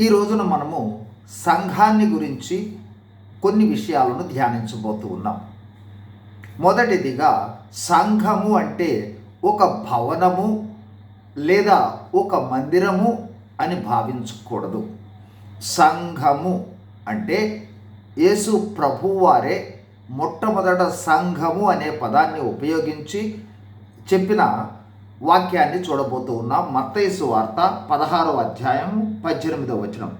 ఈ రోజున మనము సంఘాన్ని గురించి కొన్ని విషయాలను ధ్యానించబోతూ ఉన్నాం. మొదటిదిగా సంఘము అంటే ఒక భవనము లేదా ఒక మందిరము అని భావించకూడదు. సంఘము అంటే యేసు ప్రభువారే మొట్టమొదట సంఘము అనే పదాన్ని ఉపయోగించి చెప్పిన వాక్యాన్ని చూడబోతూ ఉన్నాం. మత్తైసు వార్త పదహారవ అధ్యాయం పద్దెనిమిదవ వచనం.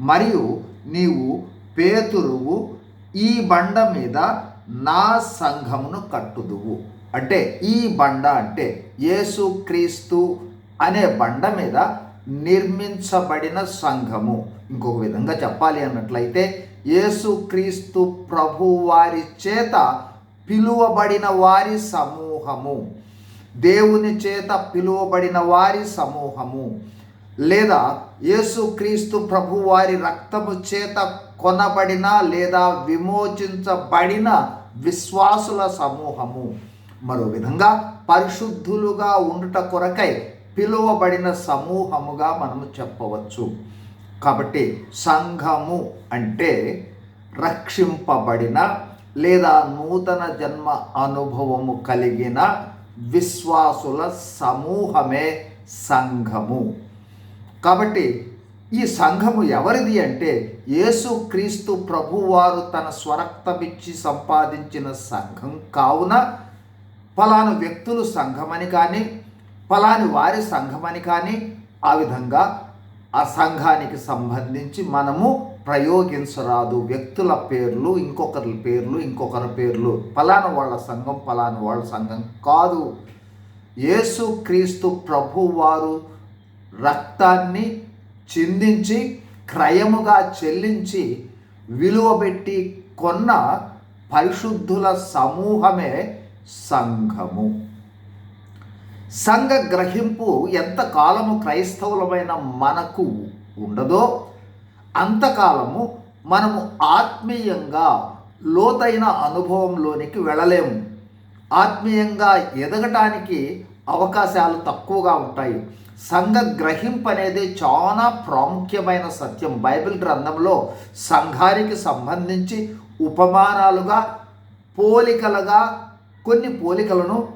మరియు నీవు పేతురువు ఈ బండ మీద నా సంఘమును కట్టుదువు. అంటే ఈ బండ అంటే యేసుక్రీస్తు అనే బండ మీద నిర్మించబడిన సంఘము. ఇంకొక విధంగా చెప్పాలి అన్నట్లయితే యేసుక్రీస్తు ప్రభు వారి చేత పిలువబడిన వారి సమూహము. దేవుని చేత పిలువబడిన వారి సమూహము. లేదా యేసుక్రీస్తు ప్రభు వారి రక్తము చేత కొనబడిన లేదా విమోచించబడిన విశ్వాసుల సమూహము. మరో విధంగా పరిశుద్ధులుగా ఉండుట కొరకై పిలువబడిన సమూహముగా మనము చెప్పవచ్చు. కాబట్టి సంఘము అంటే రక్షింపబడిన లేదా నూతన జన్మ అనుభవము కలిగిన విశ్వాసుల సమూహమే సంఘము. కాబట్టి ఈ సంఘము ఎవరిది అంటే యేసుక్రీస్తు ప్రభువారు తన స్వరక్తమిచ్చి సంపాదించిన సంఘం కావున ఫలాను వ్యక్తులు సంఘమని కానీ పలాని వారి సంఘమని కానీ ఆ విధంగా ఆ సంఘానికి సంబంధించి మనము ప్రయోగించరాదు. వ్యక్తుల పేర్లు ఇంకొకరి పేర్లు ఇంకొకరి పేర్లు. ఫలానా వాళ్ళ సంఘం ఫలానా వాళ్ళ సంఘం కాదు. యేసు క్రీస్తు ప్రభువారు రక్తాన్ని చిందించి క్రయముగా చెల్లించి విలువబెట్టి కొన్న పరిశుద్ధుల సమూహమే సంఘము. సంఘ గ్రహింపు ఎంతకాలము క్రైస్తవులమైన మనకు ఉండదో అంతకాలము మనము ఆత్మీయంగా లోతైన అనుభవంలోనికి వెళ్ళలేము. ఆత్మీయంగా ఎదగటానికి అవకాశాలు తక్కువగా ఉంటాయి. సంఘ గ్రహింపు అనేది చాలా ప్రాముఖ్యమైన సత్యం. బైబిల్ గ్రంథంలో సంఘానికి సంబంధించి ఉపమానాలుగా పోలికలుగా కొన్ని పోలికలను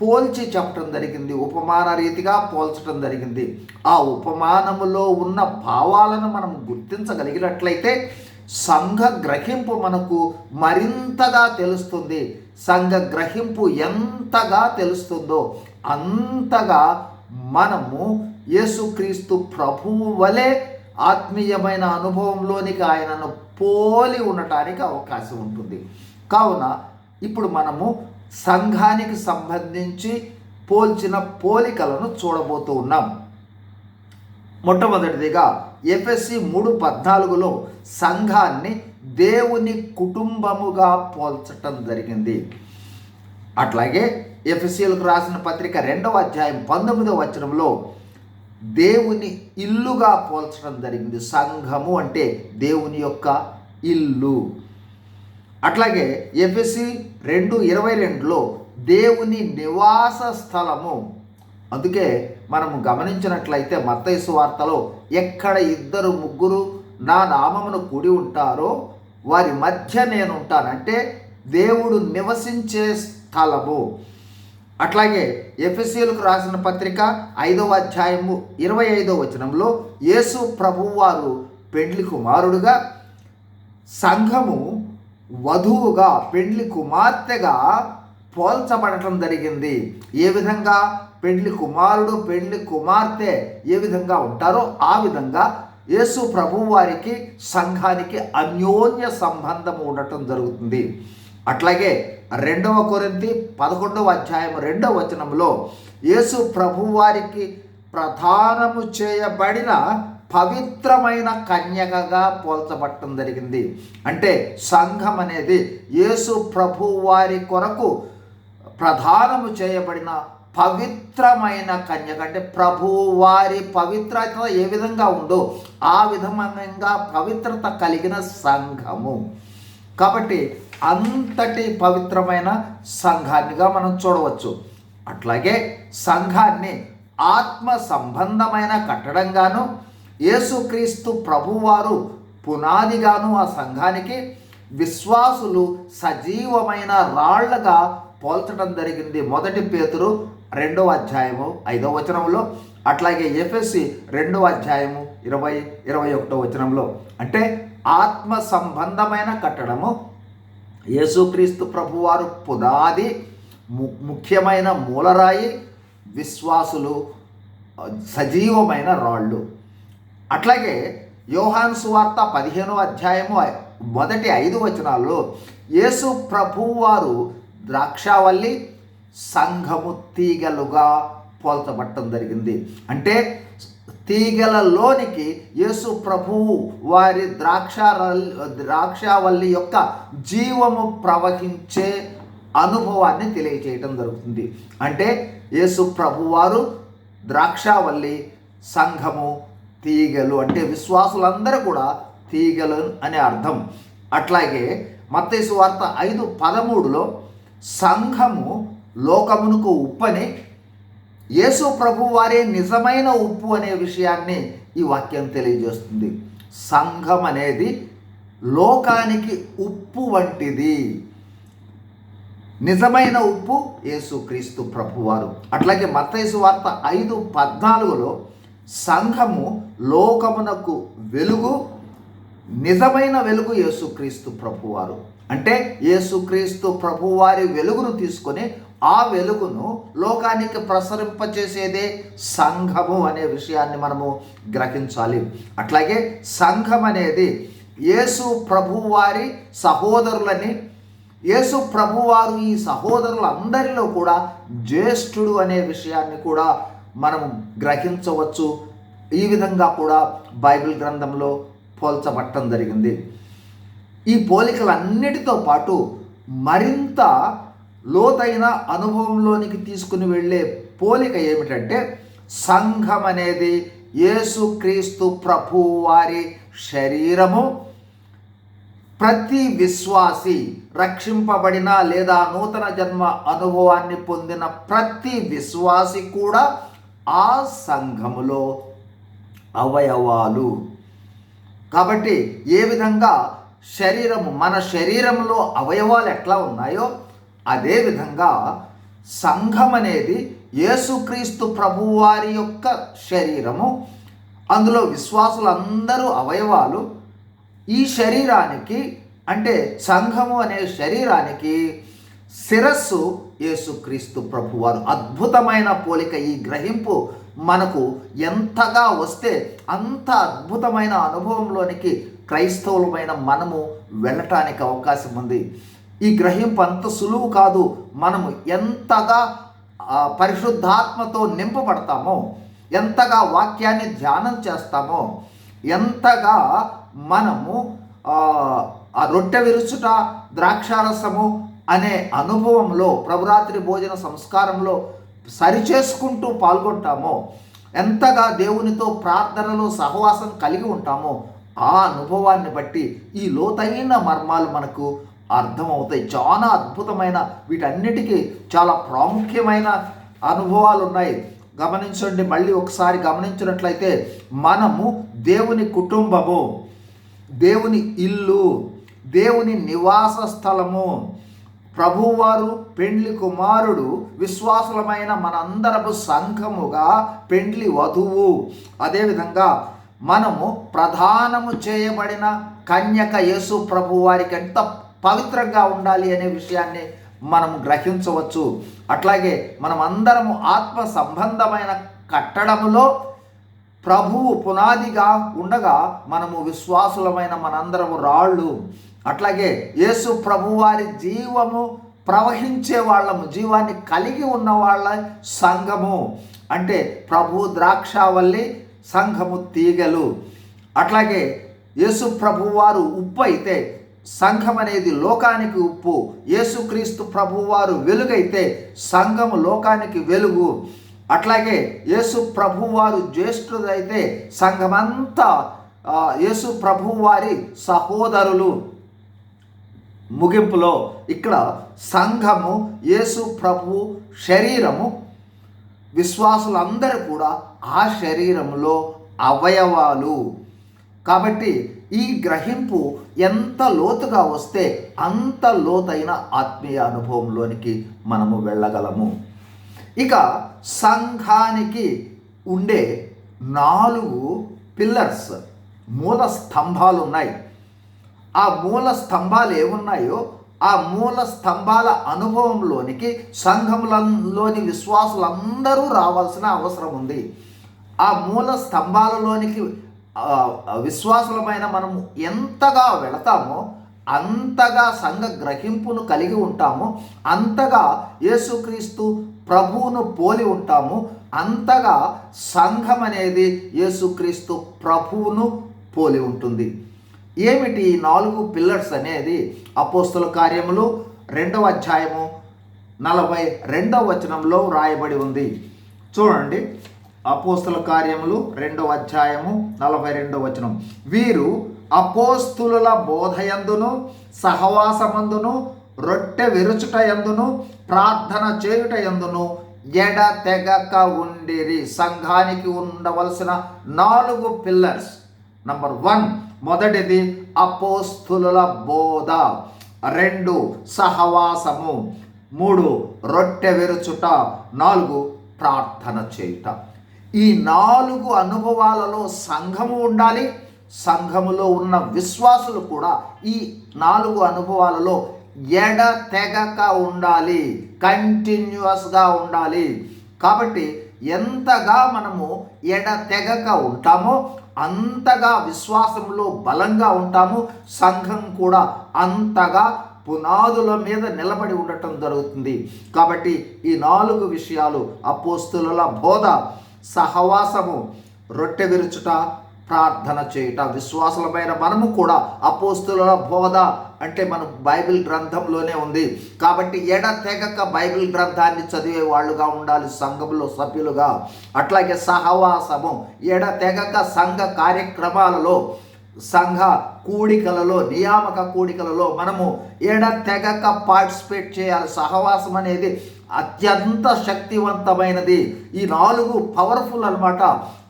పోల్చి చెప్పడం జరిగింది. ఉపమాన రీతిగా పోల్చడం జరిగింది. ఆ ఉపమానములో ఉన్న భావాలను మనం గుర్తించగలిగినట్లయితే సంఘ గ్రహింపు మనకు మరింతగా తెలుస్తుంది. సంఘ గ్రహింపు ఎంతగా తెలుస్తుందో అంతగా మనము యేసుక్రీస్తు ప్రభువు వలె ఆత్మీయమైన అనుభవంలోనికి ఆయనను పోలి ఉండటానికి అవకాశం ఉంటుంది. కావున ఇప్పుడు మనము సంఘానికి సంబంధించి పోల్చిన పోలికలను చూడబోతూ ఉన్నాం. మొట్టమొదటిదిగా ఎఫ్ఎస్సి మూడు పద్నాలుగులో సంఘాన్ని దేవుని కుటుంబముగా పోల్చటం జరిగింది. అట్లాగే ఎఫ్ఎస్సీలకు రాసిన పత్రిక రెండవ అధ్యాయం పంతొమ్మిదవ వచనంలో దేవుని ఇల్లుగా పోల్చడం జరిగింది. సంఘము అంటే దేవుని యొక్క ఇల్లు. అట్లాగే ఎఫ్ఎస్సి రెండు ఇరవై రెండులో దేవుని నివాస స్థలము. అందుకే మనము గమనించినట్లయితే మత్తైసు వార్తలో ఎక్కడ ఇద్దరు ముగ్గురు నా నామమును కూడి ఉంటారో వారి మధ్య నేను ఉంటానంటే దేవుడు నివసించే స్థలము. అట్లాగే ఎఫ్ఎస్సీలకు రాసిన పత్రిక ఐదవ అధ్యాయము ఇరవై ఐదవ వచనంలో యేసు ప్రభువారు పెండ్లి కుమారుడుగా సంఘము వధువుగా పెండ్లి కుమార్తెగా పోల్చబడటం జరిగింది. ఏ విధంగా? పెండ్లి కుమారుడు పెండ్లి కుమార్తె ఏ విధంగా ఉంటారో ఆ విధంగా యేసు ప్రభు వారికి సంఘానికి అన్యోన్య సంబంధం ఉండటం జరుగుతుంది. అట్లాగే రెండవ కొరింతి పదకొండవ అధ్యాయం రెండవ వచనంలో యేసు ప్రభు వారికి ప్రధానము చేయబడిన పవిత్రమైన కన్యకగా పోల్చబట్టడం జరిగింది. అంటే సంఘం అనేది యేసు ప్రభు వారి కొరకు ప్రధానము చేయబడిన పవిత్రమైన కన్యక. అంటే ప్రభు వారి పవిత్రత ఏ విధంగా ఉందో ఆ విధమైన పవిత్రత కలిగిన సంఘము. కాబట్టి అంతటి పవిత్రమైన సంఘాన్నిగా మనం చూడవచ్చు. అట్లాగే సంఘాన్ని ఆత్మ సంబంధమైన కట్టడంగాను యేసుక్రీస్తు ప్రభువారు పునాదిగాను ఆ సంఘానికి విశ్వాసులు సజీవమైన రాళ్ళగా పోల్చడం జరిగింది. మొదటి పేతురు రెండవ అధ్యాయము ఐదవ వచనంలో అట్లాగే ఎఫ్ఎస్సి రెండవ అధ్యాయము ఇరవై ఇరవై ఒకటో వచనంలో. అంటే ఆత్మ సంబంధమైన కట్టడము. యేసుక్రీస్తు ప్రభువారు పునాది ము ముఖ్యమైన మూలరాయి విశ్వాసులు సజీవమైన రాళ్ళు. అట్లాగే యోహాన్ సువార్త పదిహేనో అధ్యాయము మొదటి ఐదు వచనాల్లో యేసు ప్రభువారు ద్రాక్షావల్లి సంఘము తీగలుగా పోల్చబట్టడం జరిగింది. అంటే తీగలలోనికి యేసు ప్రభువు వారి ద్రాక్ష ద్రాక్షావల్లి యొక్క జీవము ప్రవహించే అనుభవాన్ని తెలియచేయటం జరుగుతుంది. అంటే యేసు ప్రభువారు ద్రాక్షావల్లి సంఘము తీగలు అంటే విశ్వాసులందరూ కూడా తీగలు అనే అర్థం. అట్లాగే మత్తేసు వార్త ఐదు పదమూడులో సంఘము లోకమునకు ఉప్పని యేసు ప్రభు వారే నిజమైన ఉప్పు అనే విషయాన్ని ఈ వాక్యం తెలియజేస్తుంది. సంఘం అనేది లోకానికి ఉప్పు వంటిది. నిజమైన ఉప్పు యేసుక్రీస్తు ప్రభువారు అట్లాగే మత్తైసు వార్త ఐదు పద్నాలుగులో సంఘము లోకమునకు వెలుగు నిజమైన వెలుగు యేసుక్రీస్తు ప్రభువారు. అంటే యేసుక్రీస్తు ప్రభువారి వెలుగును తీసుకొని ఆ వెలుగును లోకానికి ప్రసరింపచేసేదే సంఘము అనే విషయాన్ని మనము గ్రహించాలి. అట్లాగే సంఘం అనేది యేసు ప్రభువారి సహోదరులని యేసు ప్రభువారు ఈ సహోదరులందరిలో కూడా జ్యేష్ఠుడు అనే విషయాన్ని కూడా మనం గ్రహించవచ్చు. ఈ విధంగా కూడా బైబిల్ గ్రంథంలో పోల్చబట్టం జరిగింది. ఈ పోలికలన్నిటితో పాటు మరింత లోతైన అనుభవంలోనికి తీసుకుని వెళ్ళే పోలిక ఏమిటంటే సంఘం అనేది యేసుక్రీస్తు ప్రభు వారి శరీరము. ప్రతి విశ్వాసి రక్షింపబడిన లేదా నూతన జన్మ అనుభవాన్ని పొందిన ప్రతి విశ్వాసి కూడా ఆ సంఘములో అవయవాలు. కాబట్టి ఏ విధంగా శరీరము మన శరీరంలో అవయవాలు ఎట్లా ఉన్నాయో అదేవిధంగా సంఘం అనేది యేసుక్రీస్తు ప్రభువారి యొక్క శరీరము. అందులో విశ్వాసులందరూ అవయవాలు. ఈ శరీరానికి అంటే సంఘము అనే శరీరానికి శిరస్సు యేసుక్రీస్తు ప్రభువారు. అద్భుతమైన పోలిక ఈ గ్రహింపు మనకు ఎంతగా వస్తే అంత అద్భుతమైన అనుభవంలోనికి క్రైస్తవులమైన మనము వెళ్ళటానికి అవకాశం ఉంది. ఈ గ్రహింపు అంత సులువు కాదు. మనము ఎంతగా పరిశుద్ధాత్మతో నింపబడతామో ఎంతగా వాక్యాన్ని ధ్యానం చేస్తామో ఎంతగా మనము రొట్టె విరుచుట ద్రాక్షారసము అనే అనుభవంలో ప్రభురాత్రి భోజన సంస్కారంలో సరిచేసుకుంటూ పాల్గొంటామో ఎంతగా దేవునితో ప్రార్థనలో సహవాసం కలిగి ఉంటామో ఆ అనుభవాన్ని బట్టి ఈ లోతైన మర్మాలు మనకు అర్థమవుతాయి. చాలా అద్భుతమైన వీటన్నిటికీ చాలా ప్రాముఖ్యమైన అనుభవాలు ఉన్నాయి. గమనించండి మళ్ళీ ఒకసారి గమనించినట్లయితే మనము దేవుని కుటుంబము దేవుని ఇల్లు దేవుని నివాస స్థలము ప్రభువారు పెండ్లి కుమారుడు విశ్వాసులమైన మనందరము సంఘముగా పెండ్లి వధువు. అదేవిధంగా మనము ప్రధానము చేయబడిన కన్యక యేసు ప్రభు వారికి ఎంత పవిత్రంగా ఉండాలి అనే విషయాన్ని మనం గ్రహించవచ్చు. అట్లాగే మనం అందరము ఆత్మ సంబంధమైన కట్టడములో ప్రభువు పునాదిగా ఉండగా మనము విశ్వాసులమైన మనందరము రాళ్ళు. అట్లాగే యేసు ప్రభువారి జీవము ప్రవహించే వాళ్ళము జీవాన్ని కలిగి ఉన్న వాళ్ళ సంఘము. అంటే ప్రభు ద్రాక్షావల్లి సంఘము తీగలు. అట్లాగే యేసు ప్రభువారు ఉప్పు అయితే సంఘం అనేది లోకానికి ఉప్పు. యేసుక్రీస్తు ప్రభువారు వెలుగైతే సంఘము లోకానికి వెలుగు. అట్లాగే యేసు ప్రభువారు జ్యేష్ఠుడైతే సంఘమంతా యేసు ప్రభువారి సహోదరులు. ముగింపులో ఇక్కడ సంఘము యేసు ప్రభు శరీరము విశ్వాసులందరూ కూడా ఆ శరీరంలో అవయవాలు. కాబట్టి ఈ గ్రహింపు ఎంత లోతుగా వస్తే అంత లోతైన ఆత్మీయ అనుభవంలోనికి మనము వెళ్ళగలము. ఇక సంఘానికి ఉండే నాలుగు పిల్లర్స్ మూల స్తంభాలు ఉన్నాయి ఆ మూల స్తంభాలు ఏమున్నాయో ఆ మూల స్తంభాల అనుభవంలోనికి సంఘములలోని విశ్వాసులందరూ రావాల్సిన అవసరం ఉంది. ఆ మూల స్తంభాలలోనికి విశ్వాసులమైన మనము ఎంతగా వెళతామో అంతగా సంఘ గ్రహింపును కలిగి ఉంటాము అంతగా యేసుక్రీస్తు ప్రభువును పోలి ఉంటాము అంతగా సంఘం అనేది యేసుక్రీస్తు ప్రభువును పోలి ఉంటుంది. ఏమిటి ఈ నాలుగు పిల్లర్స్ అనేది? అపోస్తుల కార్యములు రెండవ అధ్యాయము నలభై రెండవ వచనంలో వ్రాయబడి ఉంది. చూడండి. అపోస్తుల కార్యములు రెండవ అధ్యాయము నలభై రెండవ వచనం. వీరు అపోస్తుల బోధయందును సహవాసమందును రొట్టె విరుచుట యందును ప్రార్థన చేయుట ఎందును ఎడ తెగక ఉండిరి. సంఘానికి ఉండవలసిన నాలుగు పిల్లర్స్ నంబర్ వన్ మొదటిది అపోస్తుల బోధ. రెండు సహవాసము. మూడు రొట్టె విరుచుట. నాలుగు ప్రార్థన చేయుట. ఈ నాలుగు అనుభవాలలో సంఘము ఉండాలి. సంఘములో ఉన్న విశ్వాసులు కూడా ఈ నాలుగు అనుభవాలలో ఎడ తెగక ఉండాలి. కంటిన్యూస్గా ఉండాలి. కాబట్టి ఎంతగా మనము ఎడ తెగక ఉంటామో అంతగా విశ్వాసంలో బలంగా ఉంటాము సంఘం కూడా అంతగా పునాదుల మీద నిలబడి ఉండటం జరుగుతుంది. కాబట్టి ఈ నాలుగు విషయాలు అపోస్తుల బోధ సహవాసము రొట్టె విరుచుట ప్రార్థన చేయుట విశ్వాసులమైన మనము కూడా అపోస్తుల బోధ అంటే మన బైబిల్ గ్రంథంలోనే ఉంది. కాబట్టి ఎడ తెగక బైబిల్ గ్రంథాన్ని చదివే వాళ్ళుగా ఉండాలి సంఘంలో సభ్యులుగా. అట్లాగే సహవాసము ఎడ తెగక సంఘ కార్యక్రమాలలో సంఘ కూడికలలో నియామక కూడికలలో మనము ఎడ తెగక పార్టిసిపేట్ చేయాలి. సహవాసం అనేది అత్యంత శక్తివంతమైనది. ఈ నాలుగు పవర్ఫుల్ అన్నమాట.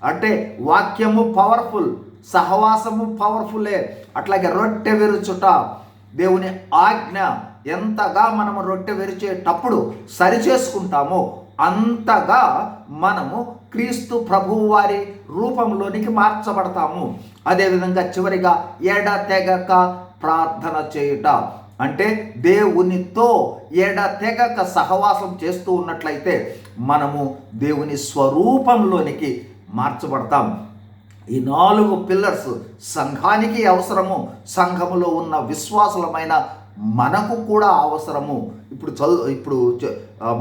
అంటే వాక్యము పవర్ఫుల్ సహవాసము పవర్ఫుల్లే అట్లాగే రొట్టె విరుచుట. దేవుని ఆజ్ఞ ఎంతగా మనము రొట్టె విరిచేటప్పుడు సరి చేసుకుంటామో అంతగా మనము క్రీస్తు ప్రభువు వారి రూపంలోనికి మార్చబడతాము. అదేవిధంగా చివరిగా ఎడ తెగక ప్రార్థన చేయుట. అంటే దేవునితో ఎడతెగక సహవాసం చేస్తూ ఉన్నట్లయితే మనము దేవుని స్వరూపంలోనికి మార్చబడతాం. ఈ నాలుగు పిల్లర్స్ సంఘానికి అవసరము సంఘములో ఉన్న విశ్వాసులమైన మనకు కూడా అవసరము. ఇప్పుడు చదువు ఇప్పుడు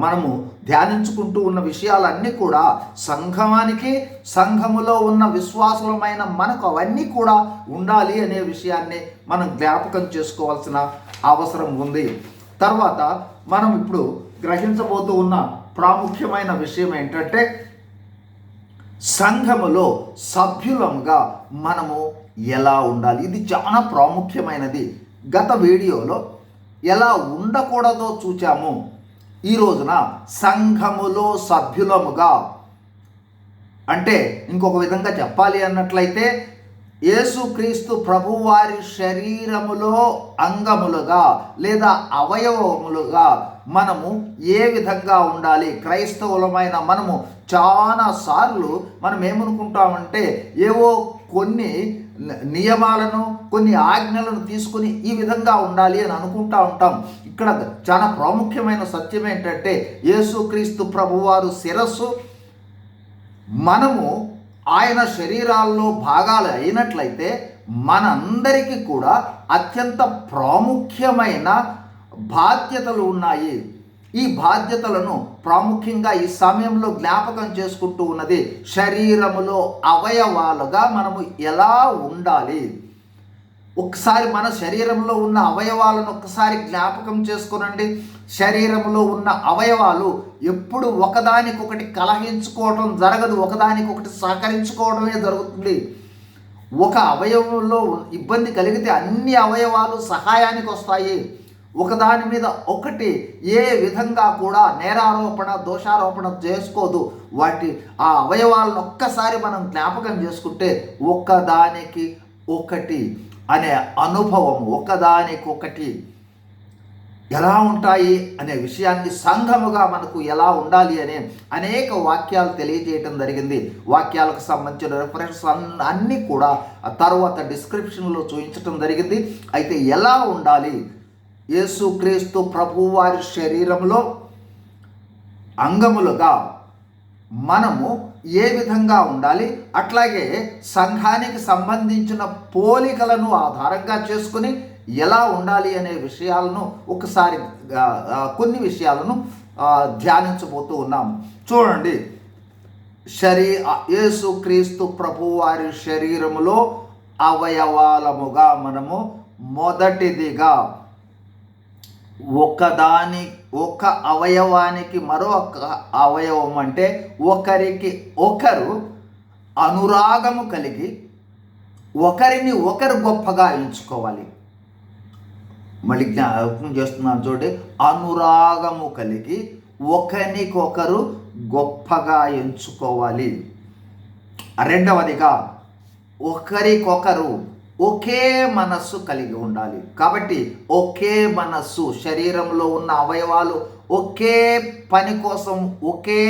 మనము ధ్యానించుకుంటూ ఉన్న విషయాలన్నీ కూడా సంఘమానికి సంఘములో ఉన్న విశ్వాసులమైన మనకు అవన్నీ కూడా ఉండాలి అనే విషయాన్ని మనం జ్ఞాపకం చేసుకోవాల్సిన అవసరం ఉంది. తర్వాత మనం ఇప్పుడు గ్రహించబోతూ ఉన్న ప్రాముఖ్యమైన విషయం ఏంటంటే సంఘములో సభ్యులంగా మనము ఎలా ఉండాలి? ఇది చాలా ప్రాముఖ్యమైనది. గత వీడియోలో ఎలా ఉండకూడదో చూచాము. ఈ రోజున సంఘములో సభ్యులముగా అంటే ఇంకొక విధంగా చెప్పాలి అన్నట్లయితే యేసుక్రీస్తు ప్రభువారి శరీరములో అంగములుగా లేదా అవయవములుగా మనము ఏ విధంగా ఉండాలి? క్రైస్తవులమైన మనము చాలా సార్లు మనం ఏమనుకుంటామంటే ఏవో కొన్ని నియమాలను కొన్ని ఆజ్ఞలను తీసుకుని ఈ విధంగా ఉండాలి అని అనుకుంటా ఉంటాం. ఇక్కడ చాలా ప్రాముఖ్యమైన సత్యం ఏంటంటే యేసుక్రీస్తు ప్రభువారు శిరస్సు మనము ఆయన శరీరాల్లో భాగాలు అయినట్లయితే మనందరికీ కూడా అత్యంత ప్రాముఖ్యమైన బాధ్యతలు ఉన్నాయి. ఈ బాధ్యతలను ప్రాముఖ్యంగా ఈ సమయంలో జ్ఞాపకం చేసుకుంటూ ఉన్నది. శరీరములో అవయవాలుగా మనము ఎలా ఉండాలి? ఒకసారి మన శరీరంలో ఉన్న అవయవాలను ఒక్కసారి జ్ఞాపకం చేసుకునండి. శరీరంలో ఉన్న అవయవాలు ఎప్పుడు ఒకదానికొకటి కలహించుకోవడం జరగదు. ఒకదానికొకటి సహకరించుకోవడమే జరుగుతుంది. ఒక అవయవంలో ఇబ్బంది కలిగితే అన్ని అవయవాలు సహాయానికి వస్తాయి. ఒకదాని మీద ఒకటి ఏ విధంగా కూడా నేరారోపణ దోషారోపణ చేసుకోదు. వాటి ఆ అవయవాలను ఒక్కసారి మనం జ్ఞాపకం చేసుకుంటే ఒక్కదానికి ఒకటి అనే అనుభవం ఒకదానికొకటి ఎలా ఉంటాయి అనే విషయాన్ని సంఘముగా మనకు ఎలా ఉండాలి అనే అనేక వాక్యాలు తెలియజేయటం జరిగింది. వాక్యాలకు సంబంధించిన రెఫరెన్స్ అన్నీ కూడా తర్వాత డిస్క్రిప్షన్లో చూపించటం జరిగింది. అయితే ఎలా ఉండాలి? యేసుక్రీస్తు ప్రభు వారి శరీరంలో అంగములుగా మనము ఏ విధంగా ఉండాలి? అట్లాగే సంఘానికి సంబంధించిన పోలికలను ఆధారంగా చేసుకుని ఎలా ఉండాలి అనే విషయాలను ఒకసారి కొన్ని విషయాలను ధ్యానించబోతూ ఉన్నాము చూడండి. శరీ యేసుక్రీస్తు ప్రభువారి ప్రభు వారి శరీరములో అవయవాలముగా మనము మొదటిదిగా ఒకదాని ఒక అవయవానికి మరొక అవయవం అంటే ఒకరికి ఒకరు అనురాగము కలిగి ఒకరిని ఒకరు గొప్పగా ఎంచుకోవాలి. మళ్ళీ జ్ఞాపకం చేస్తున్నాను చూడండి. అనురాగము కలిగి ఒకరికొకరు గొప్పగా ఎంచుకోవాలి. రెండవదిగా ఒకరికొకరు ఒకే మనస్సు కలిగి ఉండాలి. కాబట్టి ఒకే మనస్సు శరీరంలో ఉన్న అవయవాలు ఒకే పని కోసం ఒకే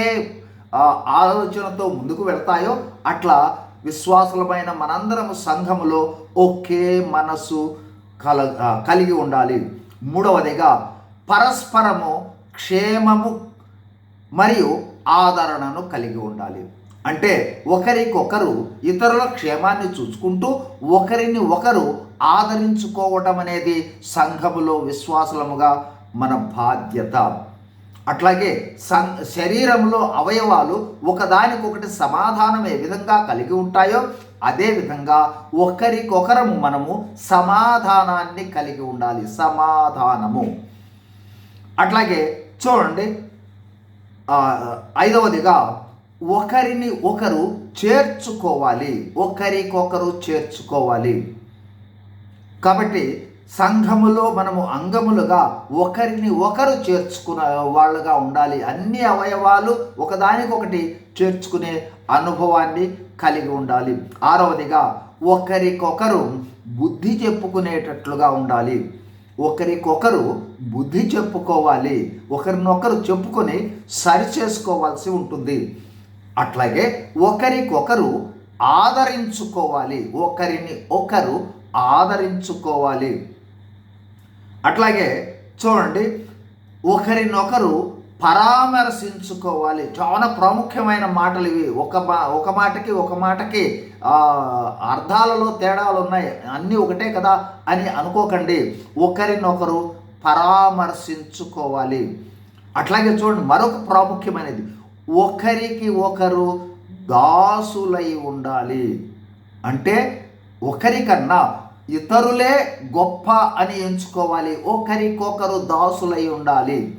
ఆలోచనతో ముందుకు వెళ్తాయో అట్లా విశ్వాసులమైన మనందరం సంఘములో ఒకే మనస్సు కల కలిగి ఉండాలి. మూడవదిగా పరస్పరము క్షేమము మరియు ఆదరణను కలిగి ఉండాలి. అంటే ఒకరికొకరు ఇతరుల క్షేమాన్ని చూసుకుంటూ ఒకరిని ఒకరు ఆదరించుకోవటం అనేది సంఘములో విశ్వాసముగా మన బాధ్యత. అట్లాగే సం శరీరంలో అవయవాలు ఒకదానికొకటి సమాధానం ఏ విధంగా కలిగి ఉంటాయో అదే విధంగా ఒకరికొకరము మనము సమాధానాన్ని కలిగి ఉండాలి. సమాధానము. అట్లాగే చూడండి ఐదవదిగా ఒకరిని ఒకరు చేర్చుకోవాలి. ఒకరికొకరు చేర్చుకోవాలి. కాబట్టి సంఘములో మనము అంగములుగా ఒకరిని ఒకరు చేర్చుకున్న వాళ్ళుగా ఉండాలి. అన్ని అవయవాలు ఒకదానికొకటి చేర్చుకునే అనుభవాన్ని కలిగి ఉండాలి. ఆరవదిగా ఒకరికొకరు బుద్ధి చెప్పుకునేటట్లుగా ఉండాలి. ఒకరికొకరు బుద్ధి చెప్పుకోవాలి. ఒకరినొకరు చెప్పుకొని సరి చేసుకోవాల్సి ఉంటుంది. అట్లాగే ఒకరికొకరు ఆదరించుకోవాలి. ఒకరిని ఒకరు ఆదరించుకోవాలి. అట్లాగే చూడండి ఒకరినొకరు పరామర్శించుకోవాలి. చాలా ప్రాముఖ్యమైన మాటలు ఇవి. ఒక మా ఒక మాటకి ఒక మాటకి అర్థాలలో తేడాలు ఉన్నాయి. అన్నీ ఒకటే కదా అని అనుకోకండి. ఒకరినొకరు పరామర్శించుకోవాలి. అట్లాగే చూడండి మరొక ప్రాముఖ్యమైనది. ఒకరికి ఒకరు దాసులై ఉండాలి. అంటే ఒకరికన్నా ఇతరులే గొప్ప అని ఎంచుకోవాలి. ఒకరికొకరు దాసులై ఉండాలి.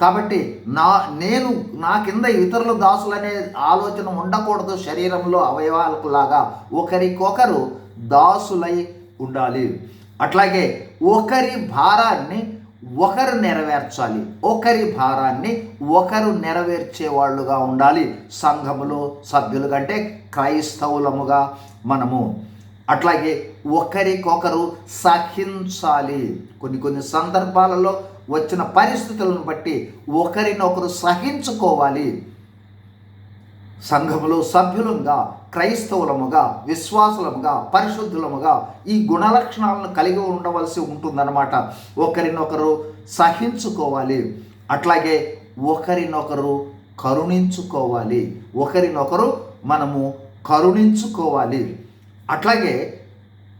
కాబట్టి నా నేను నా కింద ఇతరులు దాసులనే ఆలోచన ఉండకూడదు శరీరంలో అవయవాలకు లాగా ఒకరికొకరు దాసులై ఉండాలి. అట్లాగే ఒకరి భారాన్ని ఒకరు నెరవేర్చాలి. ఒకరి భారాన్ని ఒకరు నెరవేర్చే వాళ్ళుగా ఉండాలి. సంఘములో సభ్యులు కంటే క్రైస్తవులముగా మనము. అట్లాగే ఒకరికొకరు సహించాలి. కొన్ని కొన్ని సందర్భాలలో వచ్చిన పరిస్థితులను బట్టి ఒకరినొకరు సహించుకోవాలి. సంఘములో సభ్యులంగా క్రైస్తవులముగా విశ్వాసులముగా పరిశుద్ధులముగా ఈ గుణలక్షణాలను కలిగి ఉండవలసి ఉంటుందన్నమాట. ఒకరినొకరు సహించుకోవాలి. అట్లాగే ఒకరినొకరు కరుణించుకోవాలి. ఒకరినొకరు మనము కరుణించుకోవాలి. అట్లాగే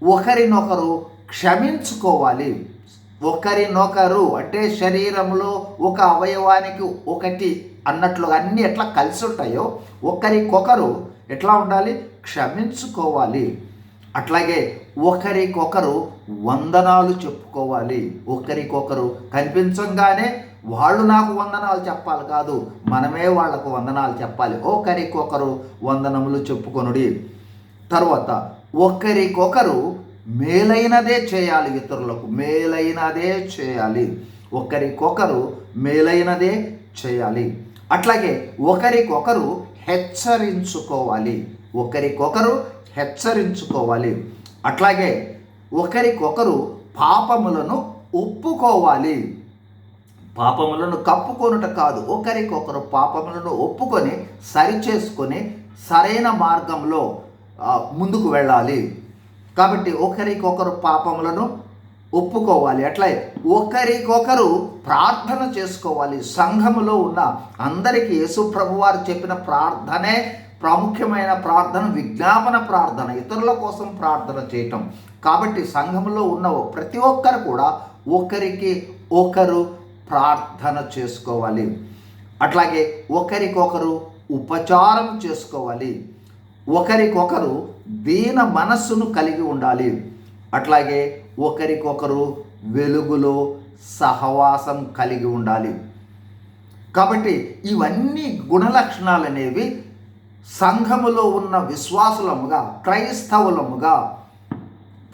ఒకరినొకరు క్షమించుకోవాలి. ఒకరినొకరు అంటే శరీరంలో ఒక అవయవానికి ఒకటి అన్నట్లుగా అన్నీ ఎట్లా కలిసి ఉంటాయో ఒకరికొకరు ఎట్లా ఉండాలి? క్షమించుకోవాలి. అట్లాగే ఒకరికొకరు వందనాలు చెప్పుకోవాలి. ఒకరికొకరు కనిపించంగానే వాళ్ళు నాకు వందనాలు చెప్పాలి కాదు మనమే వాళ్ళకు వందనాలు చెప్పాలి. ఒకరికొకరు వందనములు చెప్పుకొనుడి. తర్వాత ఒకరికొకరు మేలైనదే చేయాలి ఇతరులకు. మేలైనదే చేయాలి. ఒకరికొకరు మేలైనదే చేయాలి. అట్లాగే ఒకరికొకరు హెచ్చరించుకోవాలి. ఒకరికొకరు హెచ్చరించుకోవాలి. అట్లాగే ఒకరికొకరు పాపములను ఒప్పుకోవాలి. పాపములను కప్పుకొనుట కాదు ఒకరికొకరు పాపములను ఒప్పుకొని సరిచేసుకొని సరైన మార్గంలో ముందుకు వెళ్ళాలి. కాబట్టి ఒకరికొకరు పాపములను ఒప్పుకోవాలి. అట్లా ఒకరికొకరు ప్రార్థన చేసుకోవాలి. సంఘములో ఉన్న అందరికీ యేసుప్రభు వారు చెప్పిన ప్రార్థనే ప్రాముఖ్యమైన ప్రార్థన విజ్ఞాపన ప్రార్థన ఇతరుల కోసం ప్రార్థన చేయటం. కాబట్టి సంఘంలో ఉన్న ప్రతి ఒక్కరు కూడా ఒకరికి ఒకరు ప్రార్థన చేసుకోవాలి. అట్లాగే ఒకరికొకరు ఉపచారం చేసుకోవాలి. ఒకరికొకరు దీన మనస్సును కలిగి ఉండాలి. అట్లాగే ఒకరికొకరు వెలుగులో సహవాసం కలిగి ఉండాలి. కాబట్టి ఇవన్నీ గుణలక్షణాలు అనేవి సంఘములో ఉన్న విశ్వాసులముగా క్రైస్తవులముగా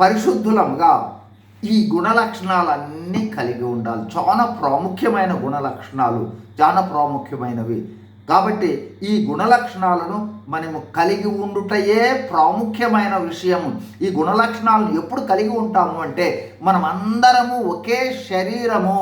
పరిశుద్ధులముగా ఈ గుణలక్షణాలన్నీ కలిగి ఉండాలి. చాలా ప్రాముఖ్యమైన గుణలక్షణాలు చాలా ప్రాముఖ్యమైనవి. కాబట్టి ఈ గుణలక్షణాలను మనము కలిగి ఉండుటయే ప్రాముఖ్యమైన విషయము. ఈ గుణలక్షణాలను ఎప్పుడు కలిగి ఉంటాము అంటే మనం అందరము ఒకే శరీరము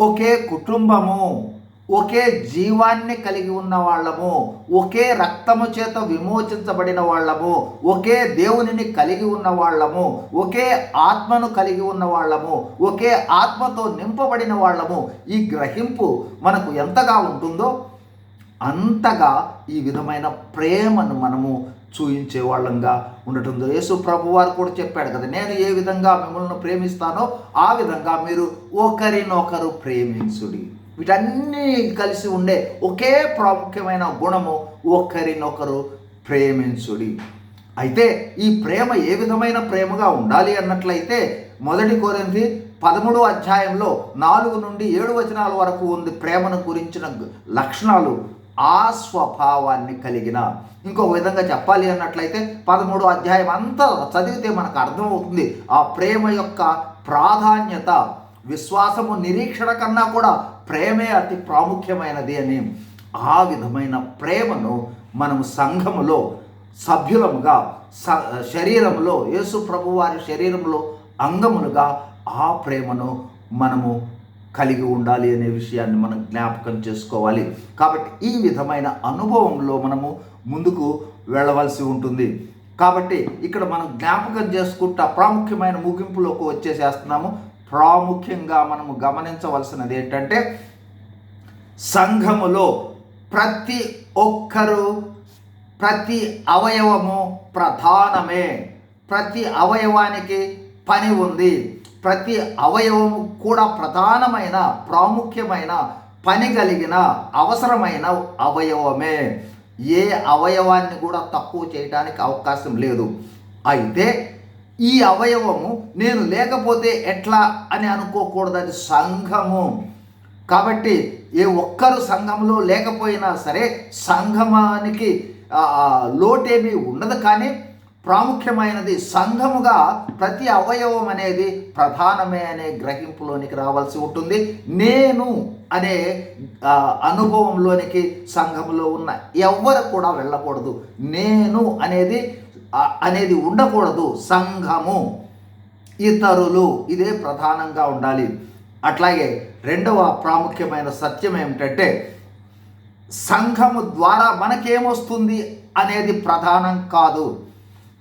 ఒకే కుటుంబము ఒకే జీవాన్ని కలిగి ఉన్న వాళ్ళము ఒకే రక్తము చేత విమోచించబడిన వాళ్ళము ఒకే దేవునిని కలిగి ఉన్న వాళ్ళము ఒకే ఆత్మను కలిగి ఉన్న వాళ్ళము ఒకే ఆత్మతో నింపబడిన వాళ్ళము. ఈ గ్రహింపు మనకు ఎంతగా ఉంటుందో అంతగా ఈ విధమైన ప్రేమను మనము చూయించే వాళ్ళంగా ఉండటం యేసు ప్రభు వారు కూడా చెప్పాడు కదా నేను ఏ విధంగా మిమ్మల్ని ప్రేమిస్తానో ఆ విధంగా మీరు ఒకరినొకరు ప్రేమించుడి. వీటన్నీ కలిసి ఉండే ఒకే ప్రాముఖ్యమైన గుణము ఒకరినొకరు ప్రేమించుడి. అయితే ఈ ప్రేమ ఏ విధమైన ప్రేమగా ఉండాలి అన్నట్లయితే మొదటి కోరింది పదమూడో అధ్యాయంలో నాలుగు నుండి ఏడు వచనాల వరకు ఉంది ప్రేమను గురించిన లక్షణాలు ఆ స్వభావాన్ని కలిగిన. ఇంకో విధంగా చెప్పాలి అన్నట్లయితే పదమూడో అధ్యాయం అంతా చదివితే మనకు అర్థమవుతుంది ఆ ప్రేమ యొక్క ప్రాధాన్యత. విశ్వాసము నిరీక్షణ కన్నా కూడా ప్రేమే అతి ప్రాముఖ్యమైనది అని ఆ విధమైన ప్రేమను మనం సంఘములో సభ్యులముగా స శరీరంలో యేసు ప్రభు వారి శరీరంలో అంగములుగా ఆ ప్రేమను మనము కలిగి ఉండాలి అనే విషయాన్ని మనం జ్ఞాపకం చేసుకోవాలి. కాబట్టి ఈ విధమైన అనుభవంలో మనము ముందుకు వెళ్ళవలసి ఉంటుంది. కాబట్టి ఇక్కడ మనం జ్ఞాపకం చేసుకుంటా ప్రాముఖ్యమైన ముగింపులోకి వచ్చేసేస్తున్నాము. ప్రాముఖ్యంగా మనము గమనించవలసినది ఏంటంటే సంఘములో ప్రతి ఒక్కరూ ప్రతి అవయవము ప్రధానమే. ప్రతి అవయవానికి పని ఉంది. ప్రతి అవయవము కూడా ప్రధానమైన ప్రాముఖ్యమైన పని కలిగిన అవసరమైన అవయవమే. ఏ అవయవాన్ని కూడా తక్కువ చేయడానికి అవకాశం లేదు. అయితే ఈ అవయవము నేను లేకపోతే ఎట్లా అని అనుకోకూడదు అది సంఘము. కాబట్టి ఏ ఒక్కరు సంఘంలో లేకపోయినా సరే సంఘమానికి లోటేమీ ఉండదు. కానీ ప్రాముఖ్యమైనది సంఘముగా ప్రతి అవయవం అనేది ప్రధానమే అనే గ్రహింపులోనికి రావాల్సి ఉంటుంది. నేను అనే అనుభవంలోనికి సంఘములో ఉన్న ఎవ్వరు కూడా వెళ్ళకూడదు. నేను అనేది అనేది ఉండకూడదు. సంఘము. ఇతరులు ఇదే ప్రధానంగా ఉండాలి. అట్లాగే రెండవ ప్రాముఖ్యమైన సత్యం ఏమిటంటే సంఘము ద్వారా మనకేమొస్తుంది అనేది ప్రధానం కాదు.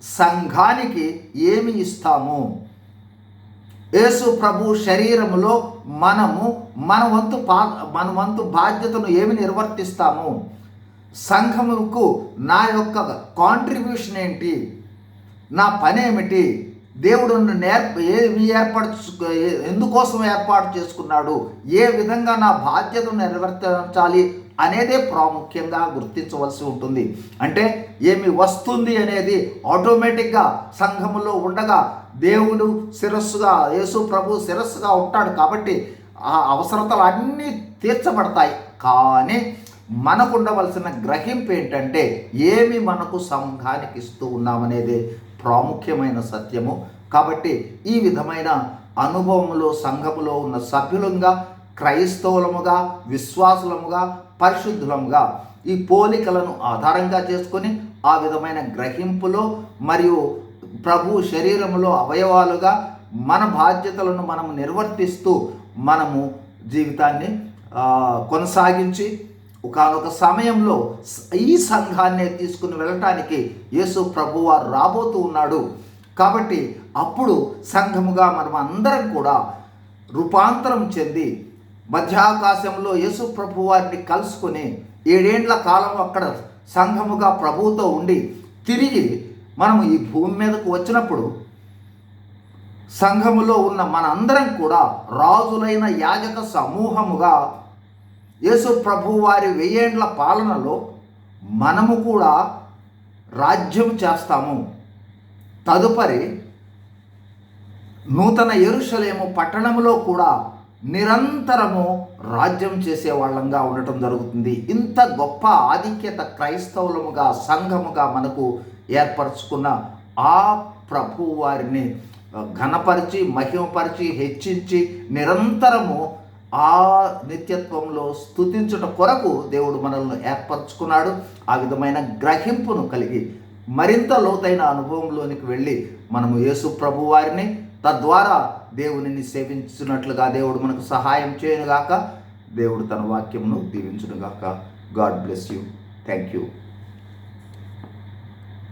సంఘానికి ఏమి ఇస్తాము? యేసు ప్రభు శరీరములో మనము మన వంతు పా మన వంతు బాధ్యతను ఏమి నిర్వర్తిస్తాము? సంఘముకు నా యొక్క కాంట్రిబ్యూషన్ ఏంటి? నా పని ఏమిటి? దేవుడు నేర్ప ఏమి ఏర్పాటు ఎందుకోసం ఏర్పాటు చేసుకున్నాడు? ఏ విధంగా నా బాధ్యతను నిర్వర్తించాలి అనేదే ప్రాముఖ్యంగా గుర్తించవలసి ఉంటుంది. అంటే ఏమి వస్తుంది అనేది ఆటోమేటిక్గా సంఘములో ఉండగా దేవుడు శిరస్సుగా యేసు ప్రభు శిరస్సుగా ఉంటాడు కాబట్టి ఆ అవసరతలు అన్నీ తీర్చబడతాయి. కానీ మనకు ఉండవలసిన గ్రహింపు ఏంటంటే ఏమి మనకు సంఘానికి ఇస్తూ ఉన్నామనేదే ప్రాముఖ్యమైన సత్యము. కాబట్టి ఈ విధమైన అనుభవంలో సంఘములో ఉన్న సభ్యులంగా క్రైస్తవులముగా విశ్వాసులముగా పరిశుద్ధులముగా ఈ పోలికలను ఆధారంగా చేసుకొని ఆ విధమైన గ్రహింపులో మరియు ప్రభు శరీరంలో అవయవాలుగా మన బాధ్యతలను మనం నిర్వర్తిస్తూ మనము జీవితాన్ని కొనసాగించి ఒకనొక సమయంలో ఈ సంఘాన్ని తీసుకుని వెళ్ళటానికి యేసు ప్రభు వారు రాబోతూ ఉన్నాడు. కాబట్టి అప్పుడు సంఘముగా మనం అందరం కూడా రూపాంతరం చెంది మధ్యాకాశంలో యేసు ప్రభు వారిని కలుసుకొని ఏడేండ్ల కాలం అక్కడ సంఘముగా ప్రభువుతో ఉండి తిరిగి మనము ఈ భూమి మీదకు వచ్చినప్పుడు సంఘములో ఉన్న మనందరం కూడా రాజులైన యాజక సమూహముగా యేసు ప్రభు వారి వెయ్యేండ్ల పాలనలో మనము కూడా రాజ్యం చేస్తాము. తదుపరి నూతన ఎరుషలేము పట్టణంలో కూడా నిరంతరము రాజ్యం చేసే వాళ్ళంగా ఉండటం జరుగుతుంది. ఇంత గొప్ప ఆధిక్యత క్రైస్తవులముగా సంఘముగా మనకు ఏర్పరచుకున్న ఆ ప్రభు వారిని ఘనపరిచి మహిమపరిచి హెచ్చించి నిరంతరము ఆ నిత్యత్వంలో స్తుతించుట కొరకు దేవుడు మనల్ని ఏర్పరచుకున్నాడు. ఆ విధమైన గ్రహింపును కలిగి మరింత లోతైన అనుభవంలోనికి వెళ్ళి మనము యేసు ప్రభు వారిని తద్వారా దేవునిని సేవించినట్లుగా దేవుడు మనకు సహాయం చేయనుగాక దేవుడు తన వాక్యమును దీవించునుగాక. God bless you. Thank you